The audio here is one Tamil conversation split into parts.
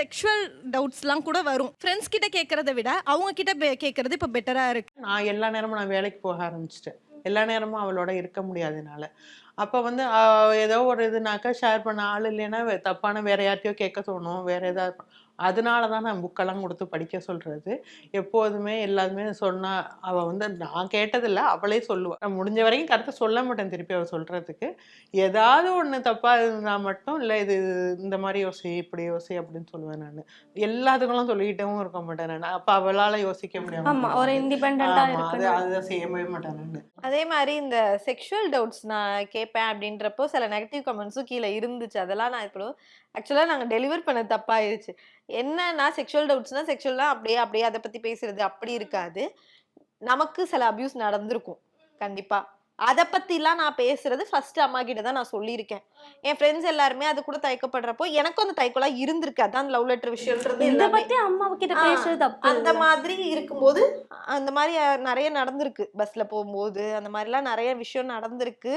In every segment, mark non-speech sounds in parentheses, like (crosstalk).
செக்ஷுவல் டவுட்ஸ்லாம் கூட வரும். ஃப்ரெண்ட்ஸ் கிட்ட கேட்கறத விட அவங்க கிட்ட கேட்கறது இப்போ பெட்டரா இருக்கு. நான் எல்லா நேரமும் நான் வேலைக்கு போக ஆரம்பிச்சிட்டேன். எல்லா நேரமும் அவளோட இருக்க முடியாதுனால அப்போ வந்து ஏதோ ஒரு இதுனாக்கா ஷேர் பண்ண ஆள் இல்லைன்னா தப்பான வேற யார்ட்டையோ கேட்க தோணும். வேற ஏதாவது அதனால தான் நான் புக்கெல்லாம் கொடுத்து படிக்க சொல்றது. எப்போதுமே எல்லாருமே சொன்னா அவ வந்து நான் கேட்டதில்ல அவளே சொல்லுவா. நான் முடிஞ்ச வரைக்கும் கருத்தை சொல்ல மாட்டேன் திருப்பி அவ சொல்றதுக்கு. ஏதாவது ஒண்ணு தப்பா இருந்தா மட்டும் இல்ல இது இந்த மாதிரி யோசி இப்படி யோசி அப்படின்னு சொல்லுவேன் நான். எல்லாத்துக்கும் சொல்லிக்கிட்டேவும் இருக்க மாட்டேன் நான். அப்ப அவளால யோசிக்க முடியாம ஆமா ஒரு போயிடும். இண்டிபெண்டா ஆமா, அது செய்யவே மாட்டேன் நானு. அதே மாதிரி இந்த செக்ஷுவல் டவுட்ஸ் நான் கேட்பேன் அப்படின்றப்போ சில நெகட்டிவ் கமெண்ட்ஸும் கீழே இருந்துச்சு. அதெல்லாம் நான் இப்போ ஆக்சுவலாக நாங்கள் டெலிவர் பண்ண தப்பாயிருச்சு. என்னன்னா செக்ஷுவல் டவுட்ஸ்னா செக்ஷுவல்னா அப்படியே அப்படியே அதை பற்றி பேசுறது அப்படி இருக்காது. நமக்கு சில அபியூஸ் நடந்திருக்கும். கண்டிப்பாக அதை பற்றிலாம் நான் பேசுறது ஃபர்ஸ்ட் அம்மா கிட்ட தான் நான் சொல்லியிருக்கேன். என் ஃப்ரெண்ட்ஸ் எல்லாருமே அது கூட தயக்கப்படுறப்போ எனக்கும் அந்த தயக்கம்லாம் இருந்திருக்கு. அதான் லவ் லெட்டர் விஷயம்ன்றது இத பத்தி அம்மா கிட்ட பேசுறது அந்த. மாதிரி இருக்கும்போது அந்த மாதிரி நிறைய நடந்திருக்கு. பஸ்ல போகும்போது அந்த மாதிரிலாம் நிறைய விஷயம் நடந்திருக்கு.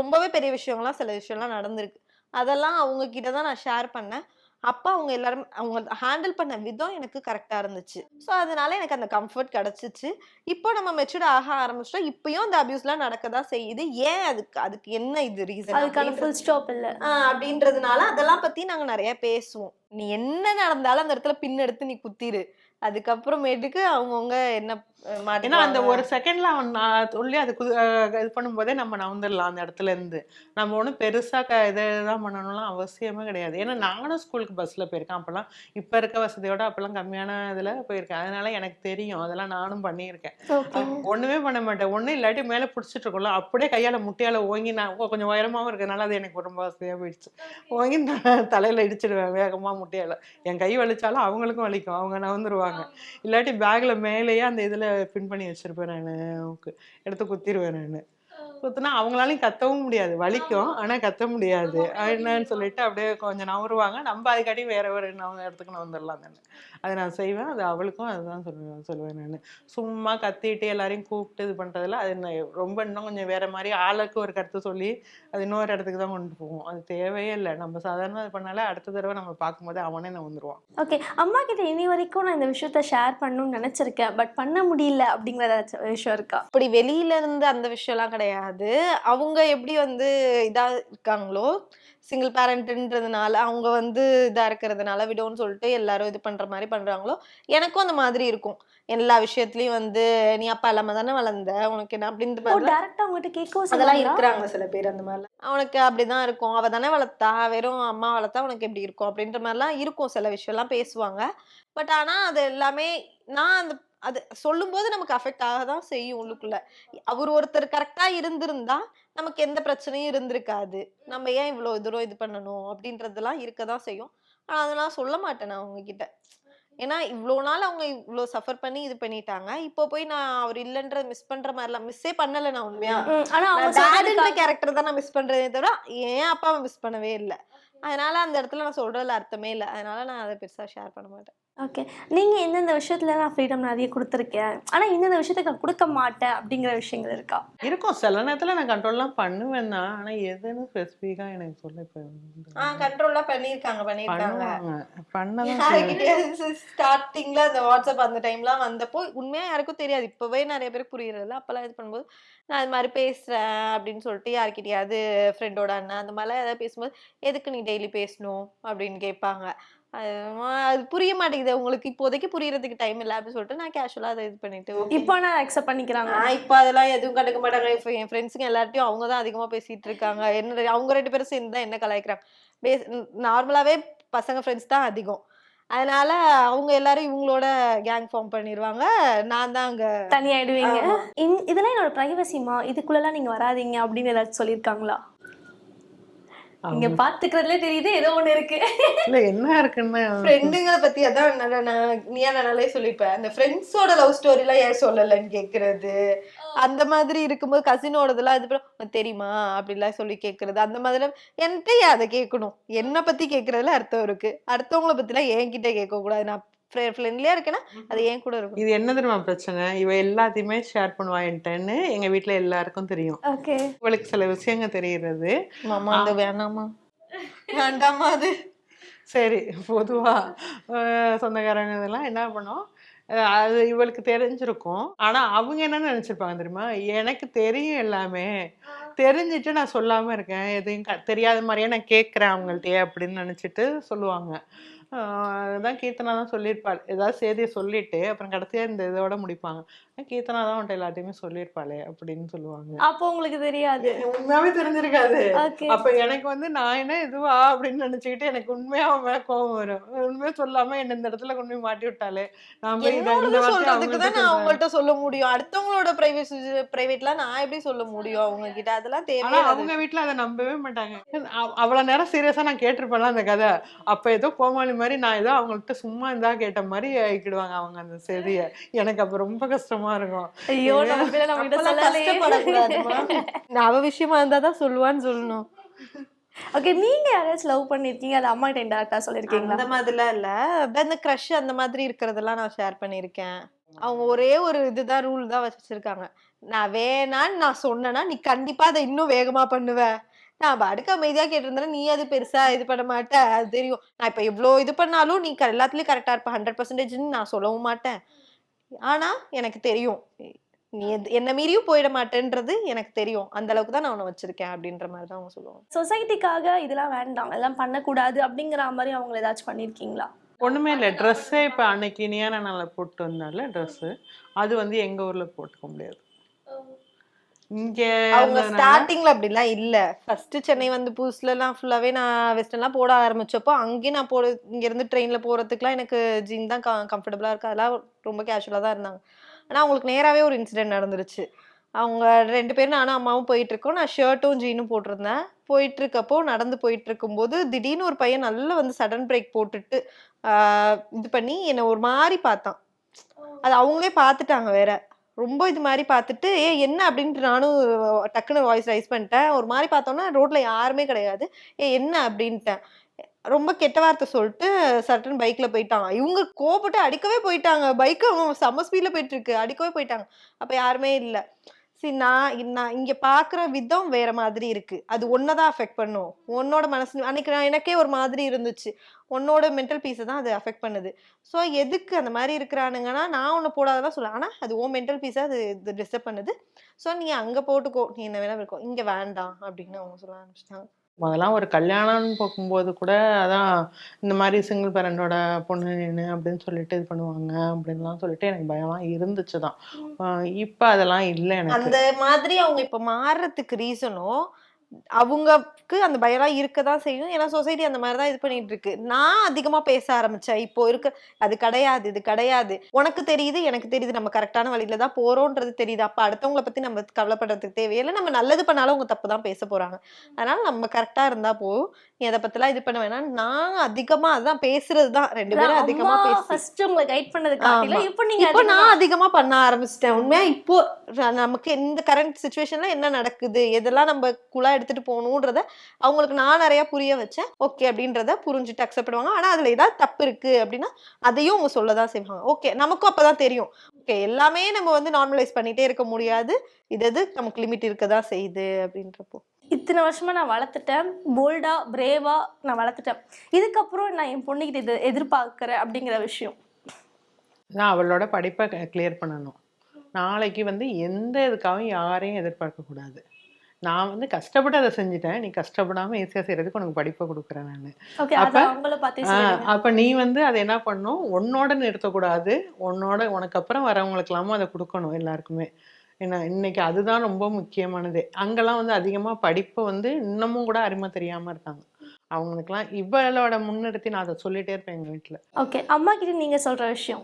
ரொம்பவே பெரிய விஷயங்கள்லாம் சில விஷயம்லாம் நடந்திருக்கு. அதெல்லாம் அவங்க கிட்ட தான் நான் ஷேர் பண்ணேன். அப்போ அவங்க எல்லாரும் அவங்க ஹேண்டில் பண்ண விதம் எனக்கு கரெக்டாக இருந்துச்சு. ஸோ அதனால எனக்கு அந்த கம்ஃபர்ட் கிடச்சிச்சு. இப்போ நம்ம மெச்சூர்ட் ஆக ஆரம்பிச்சிட்டோம். இப்பயும் அந்த அபியூஸ்லாம் நடக்க தான் செய்யுது. ஏன் அதுக்கு அதுக்கு என்ன இது ரீசன் அதுக்கான ஃபுல் ஸ்டாப் இல்ல. அப்படின்றதுனால அதெல்லாம் பத்தி நாங்க நிறைய பேசுவோம். நீ என்ன நடந்தாலும் அந்த இடத்துல பின் எடுத்து நீ குத்திரு. அதுக்கப்புறமேட்டுக்கு அவங்கவுங்க என்ன ஏன்னா அந்த. ஒரு செகண்ட்ல அவன் நான் சொல்லி அது இது பண்ணும்போதே நம்ம நவுந்துடலாம் அந்த இடத்துல இருந்து. நம்ம ஒன்றும் பெருசா க இதுதான் பண்ணணும்லாம் அவசியமே கிடையாது. ஏன்னா நானும் ஸ்கூலுக்கு பஸ்ல போயிருக்கேன். அப்பெல்லாம் இப்ப இருக்க வசதியோட அப்பெல்லாம் கம்மியான இதுல போயிருக்கேன். அதனால எனக்கு தெரியும். அதெல்லாம் நானும் பண்ணியிருக்கேன். ஒண்ணுமே பண்ண மாட்டேன். ஒண்ணும் இல்லாட்டி மேல புடிச்சிட்டு இருக்கோம்ல. அப்படியே கையால முட்டையால ஓங்கி நான் கொஞ்சம் உயரமாவும் இருக்கனால அது எனக்கு ரொம்ப வசதியா போயிடுச்சு. ஓங்கி நான் தலையில இடிச்சிடுவேன் வேகமா முட்டையால. என் கை வலிச்சாலும் அவங்களுக்கும் வலிக்கும். அவங்க நவுந்துருவாங்க. இல்லாட்டி பேக்ல மேலேயே அந்த இதுல பின் பண்ணி வச்சிருப்பேன் நான். எடுத்து குத்திடுவேன் நான். குத்துனா அவங்களாலையும் கத்தவும் முடியாது. வலிக்கும். ஆனா கத்த முடியாது. என்னன்னு சொல்லிட்டு அப்படியே கொஞ்சம் நவருவாங்க. நம்ம அதுக்காட்டி வேற ஒரு இடத்துக்கு நவந்துடலாம் தானே. அதை நான் செய்வேன். அது அவளுக்கும் அதுதான் சொல்லுவேன் சொல்லுவேன் நான். சும்மா கத்திட்டு எல்லாரையும் கூப்பிட்டு இது பண்றதுல அது நான் ரொம்ப இன்னும் கொஞ்சம் வேற மாதிரி ஆளுக்கு ஒரு கருத்து சொல்லி அது இன்னொரு இடத்துக்கு தான் கொண்டு போவோம். அது தேவையே இல்லை. நம்ம சாதாரண இது பண்ணாலே அடுத்த தடவை நம்ம பார்க்கும்போது அவனே நான் வந்துருவான். ஓகே. அம்மா கிட்ட இனி வரைக்கும் நான் இந்த விஷயத்த ஷேர் பண்ணணும்னு நினைச்சிருக்கேன். பட் பண்ண முடியல அப்படிங்கிற விஷயம் இருக்கா? அப்படி வெளியில இருந்து அந்த விஷயம்லாம் கிடையாது. அவங்க எப்படி வந்து இதா இருக்காங்களோ சிங்கிள் பேரண்ட்ன்றதுனால அவங்க வந்து இதா இருக்கிறதுனால விடோன்னு சொல்லிட்டு எல்லாரும் இது பண்ற மாதிரி பண்றாங்களோ எனக்கும் அந்த மாதிரி இருக்கும். எல்லா விஷயத்துலயும் வந்து நீ அப்பா இல்லாம தானே வளர்ந்த? உனக்கு என்ன? மாதிரி டைரக்டா உங்ககிட்ட கேட்கவும் அதெல்லாம்? இருக்கிறாங்க சில பேர் அந்த மாதிரிலாம். அவனுக்கு அப்படிதான் இருக்கும். அவ தானே வளர்த்தா? வெறும் அம்மா வளர்த்தா உனக்கு எப்படி இருக்கும்? அப்படின்ற மாதிரிலாம் இருக்கும். சில விஷயம்லாம் பேசுவாங்க. பட் ஆனா அது எல்லாமே நான் அந்த அது சொல்லும்போது நமக்கு அஃபெக்ட் ஆக தான் செய்யும் உள்ளுக்குள்ள. அவர் ஒருத்தர் கரெக்டா இருந்திருந்தா நமக்கு எந்த பிரச்சனையும் இருந்திருக்காது. நம்ம ஏன் இவ்வளவு தூரம் இது பண்ணணும் அப்படின்றதெல்லாம் இருக்க தான் செய்யும். ஆனா அதெல்லாம் சொல்ல மாட்டேன் நான் அவங்க கிட்ட ஏன்னா இவ்வளோ நாள் அவங்க இவ்வளோ சஃபர் பண்ணி இது பண்ணிட்டாங்க. இப்போ போய் நான் அவர் இல்லைன்ற மிஸ் பண்ற மாதிரிலாம் மிஸ்ஸே பண்ணல நான் உண்மையா? ம், ஆனா அவங்க டேடுன்ற சொல்றதுக்கு கேரக்டர் தான். நான் மிஸ் பண்றதே தவிர ஏன் அப்பாவை மிஸ் பண்ணவே இல்லை. அதனால அந்த இடத்துல நான் சொல்றதுல அர்த்தமே இல்லை. அதனால நான் அதை பெருசா ஷேர் பண்ண மாட்டேன். ஓகே நீங்க எந்தெந்த விஷயத்துல நான் ஃப்ரீடம் நிறைய கொடுத்துருக்கேன்? ஆனா இந்தந்த விஷயத்துக்கு நான் கொடுக்க மாட்டேன் அப்படிங்கிற விஷயங்கள் இருக்கா? இருக்கும். சில நேரத்துல நான் கண்ட்ரோல்லாம் பண்ணுவேன் தான். ஆனா எதுன்னு ஸ்பெசிஃபிக்கா எனக்கு சொல்ல இப்போ ஆ கண்ட்ரோல்லாம் பண்ணியிருக்காங்க பண்ணியிருக்காங்க. பண்ணதான் செய்வேன். ஸ்டார்டிங்ல அந்த வாட்ஸ்அப் அந்த டைம்லாம் வந்தப்போ உண்மையா யாருக்கும் தெரியாது. இப்பவே நிறைய பேருக்கு புரியறதில்ல. அப்பெல்லாம் இது பண்ணும்போது நான் இது மாதிரி பேசுறேன் அப்படின்னு சொல்லிட்டு யார்கிட்டயாவது ஃப்ரெண்டோட அண்ணன் அந்த மாதிரிலாம் ஏதாவது பேசும்போது எதுக்கு நீ டெய்லி பேசணும்? அப்படின்னு கேட்பாங்க. அது புரிய மாட்டேங்குது. உங்களுக்கு இப்போதைக்கு புரியறதுக்கு டைம் இல்லை அப்படின்னு சொல்லிட்டு நான் கேஷுவலா அதை இது பண்ணிட்டு. இப்போ நான் அக்செப்ட் பண்ணிக்கிறாங்க. இப்போ அதெல்லாம் எதுவும் கண்டுக்க மாட்டாங்க. இப்போ என் ஃப்ரெண்ட்ஸுங்க எல்லார்ட்டையும் அவங்க தான் அதிகமாக பேசிட்டு இருக்காங்க. என்ன அவங்க ரெண்டு பேரும் சேர்ந்து தான் என்ன கலாய்க்கிறாங்க. பேஸ் நார்மலாகவே பசங்க ஃப்ரெண்ட்ஸ் தான் அதிகம். அதனால அவங்க எல்லாரும் இவங்களோட கேங் ஃபார்ம் பண்ணிடுவாங்க நான் தான் அங்கே தனியாயிடுவீங்க. இதெல்லாம் என்னோட பிரைவசிமா இதுக்குள்ளலாம் நீங்க வராதீங்க அப்படின்னு ஏதாச்சும் சொல்லியிருக்காங்களா இங்க பாத்துக்கிறதுலே தெரியுது ஏதோ ஒண்ணு இருக்கு. இல்ல என்ன இருக்குன்னு? ஃப்ரெண்டுங்களை பத்தி அதான் நான் நான் நீயா நானாலே சொல்லிப்பேன். அந்த ஃப்ரெண்ட்ஸோட லவ் ஸ்டோரிலாம் ஏன் சொல்லலைன்னு கேட்கறது அந்த மாதிரி இருக்கும்போது கசினோடதெல்லாம் இது தெரியுமா? அப்படிலாம் சொல்லி கேட்கறது அந்த மாதிரி என்கிட்ட அதை கேட்கணும். என்னை பத்தி கேட்கறதுல அர்த்தம் இருக்கு. அடுத்தவங்கள பத்திலாம் என்கிட்ட கேட்க கூடாது நான் ஃப்ரெண்ட்லியா இருக்கேன்னா அது ஏன் கூட இருக்கும். இது என்ன தெரியுமா பிரச்சனை? இவ எல்லாத்தையுமே ஷேர் பண்ணுவா என்கிட்டன்னு எங்க வீட்ல எல்லாருக்கும் தெரியும். ஓகே. இவளுக்கு சில விஷயங்கள் தெரியுறது மாமா அது வேணாமா? வேண்டாமா அது? சரி பொதுவாக சொந்தக்காரங்க இதெல்லாம் என்ன பண்ணோம்? அது இவளுக்கு தெரிஞ்சிருக்கும். ஆனா அவங்க என்ன நினைச்சிருப்பாங்க தெரியுமா? எனக்கு தெரியும் எல்லாமே. தெரிஞ்சுட்டு நான் சொல்லாம இருக்கேன். எதையும் தெரியாத மாதிரியே நான் கேட்குறேன் அவங்கள்ட்டயே அப்படின்னு நினைச்சிட்டு சொல்லுவாங்க. அதுதான் கீர்த்தனா தான் சொல்லியிருப்பாள். ஏதாவது செய்தியை சொல்லிட்டு அப்புறம் கடைசியா இந்த இதோட முடிப்பாங்க. "அஹ் கீர்த்தனா தான் உன்ட்ட எல்லாத்தையுமே சொல்லியிருப்பாளே அப்படின்னு சொல்லுவாங்க. அப்போ உங்களுக்கு தெரியாது. உண்மையாவே தெரிஞ்சிருக்காது. அப்ப எனக்கு வந்து நான் என்ன இதுவா அப்படின்னு நினைச்சுக்கிட்டு எனக்கு உண்மையா அவன் மேல கோவம் வரும். உண்மையா சொல்லாம என்ன இந்த இடத்துல கொண்டு போய் மாட்டி விட்டாலே. நான் போய் சொல்றதுக்கு தான் நான் அவங்கள்ட்ட சொல்ல முடியும். அடுத்தவங்களோட பிரைவேட் பிரைவேட்லாம் நான் எப்படி சொல்ல முடியும் அவங்க கிட்ட அதெல்லாம் தேவையான அவங்க வீட்ல அதை நம்பவே மாட்டாங்க. அவ- அவ்வளவு நேரம் சீரியஸா நான் கேட்டிருப்பேன்ல அந்த கதை. அப்ப ஏதோ கோமாளி மாதிரி நான் ஏதோ அவங்கள்ட்ட சும்மா இருந்தா கேட்ட மாதிரி ஆக்கிடுவாங்க அவங்க அந்த செய்திய. எனக்கு அப்ப ரொம்ப கஷ்டமா இருக்கும். ஐயோ (laughs) அவ விஷயமா இருந்தா தான் சொல்லுவான்னு சொல்லணும். ஓகே நீங்க யாராச்சும் லவ் பண்ணிருக்கீங்க? அது அம்மா கிட்ட டேரக்டா சொல்லிருக்கீங்களா? அந்த மாதிரிலாம் இல்ல. அந்த க்ரஷ் அந்த மாதிரி இருக்கிறதெல்லாம் நான் ஷேர் பண்ணியிருக்கேன். அவங்க ஒரே ஒரு இதுதான் ரூல் தான் வச்சிருக்காங்க. நான் வேணான்னு நான் சொன்னேன்னா நீ கண்டிப்பா அதை இன்னும் வேகமா பண்ணுவ. நான் பாட்டுக்கு அமைதியா கேட்டிருந்தேன் நீ அது பெருசா இது பண்ண மாட்ட அது தெரியும். நான் இப்ப இவ்ளோ இது பண்ணாலும் நீ க- எல்லாத்துலயும் கரெக்டா இருப்ப. ஹண்ட்ரட் பர்சன்டேஜ்னு நான் சொல்லவும் மாட்டேன். ஆனா எனக்கு தெரியும். நீ எது- என்ன மீறியும் போயிட மாட்டேன்றது எனக்கு தெரியும். அந்த அளவுக்கு தான் நான் உன்னை வச்சிருக்கேன் அப்படின்ற மாதிரி தான் அவங்க சொல்லுவாங்க. சொசைட்டிக்காக இதெல்லாம் வேண்டாம். இதெல்லாம் பண்ணக்கூடாது அப்படிங்கிற மாதிரி அவங்கள ஏதாச்சும் பண்ணிருக்கீங்களா? ஒண்ணுமே இல்லை. ட்ரெஸ்ஸே இப்ப அன்னைக்கு நியான நாள போட்டு வந்தால ட்ரெஸ் அது வந்து எங்க ஊர்ல போட்டுக்க முடியாது. அவங்க இருந்ததுனால- ஸ்டார்டிங்ல அப்படிலாம் இல்ல. ஃபர்ஸ்ட் சென்னை வந்து புதுசுல எல்லாம் ஃபுல்லாவே நான் வெஸ்டர்ன்லாம் போட ஆரம்பிச்சப்போ அங்கேயும் நான் போட இங்க இருந்து ட்ரெயின்ல போறதுக்குலாம் எனக்கு ஜீன் தான் கம்ஃபர்டபுளா இருக்கு. அதெல்லாம் ரொம்ப கேஷுவலா தான் இருந்தாங்க. ஆனா அவங்களுக்கு நேராவே ஒரு இன்சிடென்ட் நடந்துருச்சு. அவங்க ரெண்டு பேரும் நானும் அம்மாவும் போயிட்டு இருக்கோம் நான் ஷர்ட்டும் ஜீனும் போட்டிருந்தேன். போயிட்டு இருக்கப்போ நடந்து போயிட்டு இருக்கும்போது திடீர்னு ஒரு பையன் நல்லா வந்து சடன் பிரேக் போட்டுட்டு இது பண்ணி என்னை ஒரு மாதிரி பார்த்தான். அது அவங்களே பார்த்துட்டாங்க வேற. ரொம்ப இது மாதிரி பார்த்துட்டு ஏ என்ன? அப்படின்ட்டு நானும் டக்குன்னு வாய்ஸ் ரைஸ் பண்ணிட்டேன். ஒரு மாதிரி பார்த்தோன்னா ரோட்டில் யாருமே கிடையாது. ஏ என்ன? அப்படின்ட்டேன். ரொம்ப கெட்ட வார்த்தை சொல்லிட்டு சட்டன் பைக்கில் போயிட்டாங்க இவங்க கோபப்பட்டு அடிக்கவே போயிட்டாங்க. பைக்கு அவன் செம்ம போயிட்டுருக்கு அடிக்கவே போயிட்டாங்க. அப்போ யாருமே இல்லை. சரி நான் நான் இங்க பாக்குற விதம் வேற மாதிரி இருக்கு. அது ஒன்னதான் அஃபெக்ட் பண்ணும். உன்னோட மனசு அன்னைக்கு நான் எனக்கே ஒரு மாதிரி இருந்துச்சு. உன்னோட மென்டல் பீஸை தான் அது அஃபெக்ட் பண்ணுது. ஸோ எதுக்கு அந்த மாதிரி இருக்கிறானுங்கன்னா நான் ஒன்று போடாததான் சொல்லுவேன். ஆனால் அது ஓ மென்டல் பீஸை அது இது டிஸ்டர்ப் பண்ணுது. ஸோ நீ அங்கே போட்டுக்கோ. நீ என்ன வேணா இருக்கோ இங்கே வேண்டாம் அப்படின்னு அவங்க சொல்ல ஆரம்பிச்சிட்டாங்க. முதல்லாம் ஒரு கல்யாணம்னு போகும்போது கூட அதான் இந்த மாதிரி சிங்கிள் பேரண்டோட பொண்ணு நின்று அப்படின்னு சொல்லிட்டு இது பண்ணுவாங்க அப்படின்லாம் சொல்லிட்டு எனக்கு பயம்லாம் இருந்துச்சு தான் இப்போ அதெல்லாம் இல்லை எனக்கு. அந்த மாதிரி அவங்க இப்போ மாறுறதுக்கு ரீசனும் அவங்களுக்கு அந்த பயம்லாம் இருக்க தான் செய்யும். ஏன்னா சொசைட்டி அந்த மாதிரி தான் இது பண்ணிட்டு இருக்கு நான் அதிகமா பேச ஆரம்பிச்சேன். இப்போ இருக்க அது கிடையாது இது கிடையாது. உனக்கு தெரியுது எனக்கு தெரியுது. நம்ம கரெக்டான வழியில தான் போறோன்றது தெரியுது. அப்ப அடுத்தவங்கள பத்தி நம்ம கவலைப்படுறதுக்கு தேவையில்லை நம்ம நல்லது பண்ணாலும் அவங்க தப்பு தான் பேச போறாங்க. அதனால நம்ம கரெக்டா இருந்தா போதும். நீ அதை பத்திலாம் இது பண்ண வேணாம். நான் அதிகமா அதான் பேசுறது தான். ரெண்டு பேரும் அதிகமா பேசி ஃபர்ஸ்ட் உங்களை கைட் பண்ணது காட்டில ஆமா. இப்போ நீங்க இப்போ நான் அதிகமா பண்ண ஆரம்பிச்சிட்டேன். உண்மையா இப்போ நமக்கு இந்த கரண்ட் சுச்சுவேஷன்ல என்ன நடக்குது? எதெல்லாம் நம்ம குழா எடுத்துட்டு போகணுன்றத அவங்களுக்கு நான் நிறைய புரிய வச்சேன். ஓகே அப்படின்றத புரிஞ்சுட்டு அக்செப்ட் பண்ணுவாங்க. ஆனா அதுல ஏதாவது தப்பு இருக்கு அப்படின்னா அதையும் அவங்க சொல்லதான் செய்வாங்க. ஓகே நமக்கும் அப்பதான் தெரியும். ஓகே எல்லாமே நம்ம வந்து நார்மலைஸ் பண்ணிட்டே இருக்க முடியாது. இது எது நமக்கு லிமிட் இருக்கதான் செய்யுது அப்படின்றப்போ. இத்தனை வருஷமா நான் வளர்த்துட்டேன். போல்டா பிரேவா நான் வளர்த்துட்டேன். இதுக்கப்புறம் நான் என் பொண்ணுகிட்ட இது எதிர்பார்க்கிறேன் அப்படிங்கிற விஷயம். நான் அவளோட படிப்பை கிளியர் பண்ணணும். நாளைக்கு வந்து எந்த இதுக்காகவும் யாரையும் எதிர்பார்க்க கூடாது. நான் வந்து கஷ்டப்பட்டு அதை செஞ்சுட்டேன். நீ கஷ்டப்படாம ஈஸியா செய்யறதுக்கு உனக்கு படிப்பை கொடுக்குறேன் நான். அப்ப- அப்ப நீ வந்து அதை என்ன பண்ணணும் உன்னோட நிறுத்தக்கூடாது. உன்னோட உனக்கு அப்புறம் வரவங்களுக்கெல்லாமும் அதை கொடுக்கணும் எல்லாருக்குமே. ஏன்னா இன்னைக்கு அதுதான் ரொம்ப முக்கியமானது. அங்கெல்லாம் வந்து அதிகமா படிப்பை வந்து இன்னமும் கூட அருமை தெரியாம இருக்காங்க. அவங்களுக்குலாம் இவளோட முன்னிறுத்தி நான் அதை சொல்லிட்டே இருப்பேன் எங்க வீட்டுல ஓகே அம்மா கிட்ட நீங்க சொல்ற விஷயம்.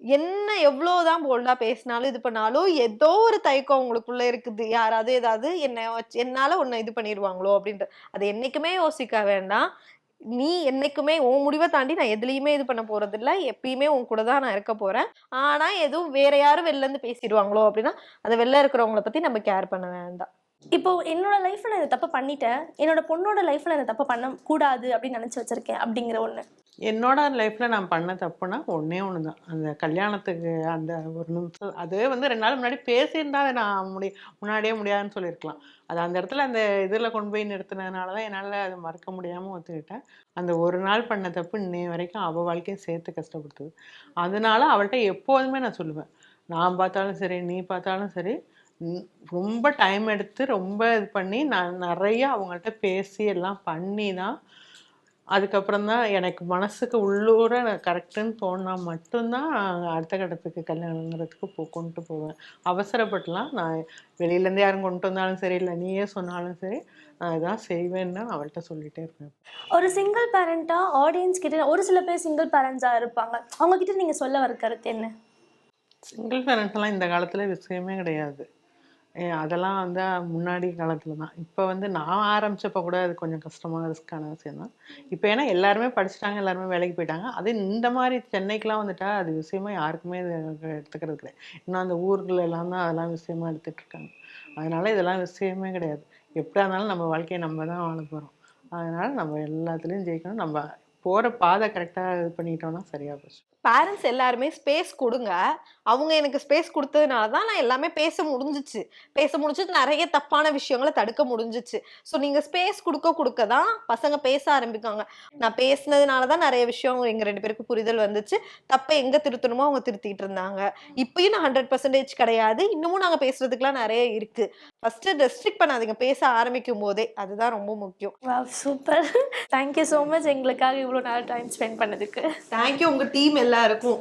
என்ன எவ்வளவுதான் போல்டா பேசினாலும் இது பண்ணாலும் ஏதோ ஒரு தயக்கம் உங்களுக்குள்ள இருக்குது. யாராவது ஏதாவது என்ன என்னால் என்னால இது பண்ணிடுவாங்களோ அப்படின்ற அது என்னைக்குமே யோசிக்க வேண்டாம். நீ என்னைக்குமே உன் முடிவை தாண்டி நான் எதுலையுமே இது பண்ண போறது எப்பயுமே உன் கூட தான் நான் இருக்க போறேன். ஆனா எதுவும் வேற யாரும் வெளில இருந்து பேசிடுவாங்களோ அப்படின்னா அந்த வெளில இருக்கிறவங்கள பத்தி நம்ம கேர் பண்ண வேண்டாம். இப்போ என்னோட லைஃப்ல நான் இந்த தப்பு பண்ணிட்டேன். என்னோட பொண்ணோட லைஃப்ல இந்த தப்பு பண்ண கூடாது அப்படின்னு நினைச்சு வச்சிருக்கேன் அப்படிங்கிற ஒண்ணு. என்னோட லைஃப்பில் நான் பண்ண தப்புனா ஒன்றே ஒன்று தான் அந்த கல்யாணத்துக்கு அந்த ஒரு நிமிஷம் அதுவே வந்து ரெண்டு நாள் முன்னாடி பேசியிருந்தா அதை நான் முடி முன்னாடியே முடியாதுன்னு சொல்லியிருக்கலாம். அது அந்த இடத்துல அந்த இதில் கொண்டு போய் நிறுத்தினதுனால தான் என்னால் அதை மறக்க முடியாமல் ஒத்துக்கிட்டேன். அந்த ஒரு நாள் பண்ண தப்பு இன்னைய வரைக்கும் அவள் வாழ்க்கையும் சேர்த்து கஷ்டப்படுத்துது. அதனால அவள்கிட்ட எப்போதுமே நான் சொல்லுவேன். நான் பார்த்தாலும் சரி நீ பார்த்தாலும் சரி ரொம்ப டைம் எடுத்து ரொம்ப இது பண்ணி நான் நிறைய அவங்கள்ட்ட பேசி எல்லாம் பண்ணி தான் அதுக்கப்புறம் தான் எனக்கு மனசுக்கு உள்ளூர கரெக்டுன்னு தோணுனா மட்டும்தான் அடுத்த கட்டத்துக்கு கல்யாணங்கிறதுக்கு போ கொண்டு போவேன். அவசரப்பட்டுலாம் நான் வெளியிலேருந்து யாரும் கொண்டு வந்தாலும் சரி இல்லை நீயே சொன்னாலும் சரி நான் இதான் செய்வேன்னு அவள்கிட்ட சொல்லிகிட்டே இருப்பேன். ஒரு சிங்கிள் பேரண்டா ஆடியன்ஸ் கிட்ட ஒரு சில பேர் சிங்கிள் பேரண்ட்ஸா இருப்பாங்க. அவங்க கிட்ட நீங்க சொல்ல வர கருத்து என்ன? சிங்கிள் பேரண்ட்ஸ்லாம் இந்த காலத்தில் விஷயமே கிடையாது. அதெல்லாம் வந்து முன்னாடி காலத்தில் தான். இப்போ வந்து நான் ஆரம்பிச்சப்போ கூட அது கொஞ்சம் கஷ்டமான ரிஸ்க்கான விஷயம் தான். இப்போ ஏன்னா எல்லாருமே படிச்சுட்டாங்க எல்லாருமே வேலைக்கு போயிட்டாங்க. அது இந்த மாதிரி சென்னைக்கெலாம் வந்துட்டா அது விஷயமா யாருக்குமே எடுத்துக்கிறது கிடையாது. இன்னும் அந்த ஊர்கள் எல்லாம் தான் அதெல்லாம் விஷயமா எடுத்துகிட்டு இருக்காங்க. அதனால இதெல்லாம் விஷயமே கிடையாது. எப்படியா இருந்தாலும் நம்ம வாழ்க்கையை நம்ம தான் வாழ போகிறோம் அதனால் நம்ம எல்லாத்துலேயும் ஜெயிக்கணும். நம்ம போகிற பாதை கரெக்டாக இது பண்ணிட்டோம்னா சரியாக போச்சு. பேரண்ட்ஸ் எல்லாருமே ஸ்பேஸ் கொடுங்க. அவங்க எனக்கு ஸ்பேஸ் கொடுத்ததுனால தான் நான் எல்லாமே பேச முடிஞ்சிச்சு. பேச முடிஞ்சிட்டு நிறைய தப்பான விஷயங்களை தடுக்க முடிஞ்சிச்சு. ஸோ நீங்கள் ஸ்பேஸ் கொடுக்க கொடுக்க தான் பசங்க பேச ஆரம்பிக்காங்க. நான் பேசுனதுனால தான் நிறைய விஷயம் எங்கள் ரெண்டு பேருக்கு புரிதல் வந்துச்சு. தப்பை எங்கே திருத்தணுமோ அவங்க திருத்திட்டு இருந்தாங்க. இப்பயும் நான் ஹண்ட்ரட் பர்சன்டேஜ் கிடையாது. இன்னமும் நாங்கள் பேசுறதுக்குலாம் நிறைய இருக்கு. ஃபர்ஸ்ட் ரெஸ்ட்ரிக்ட் பண்ணாதீங்க. பேச ஆரம்பிக்கும் போதே அதுதான் ரொம்ப முக்கியம். சூப்பர் தேங்க்யூ ஸோ மச் எங்களுக்காக இவ்வளோ நேரம் டைம் ஸ்பெண்ட் பண்ணதுக்கு. தேங்க்யூ உங்கள் டீம் எல்லாருக்கும்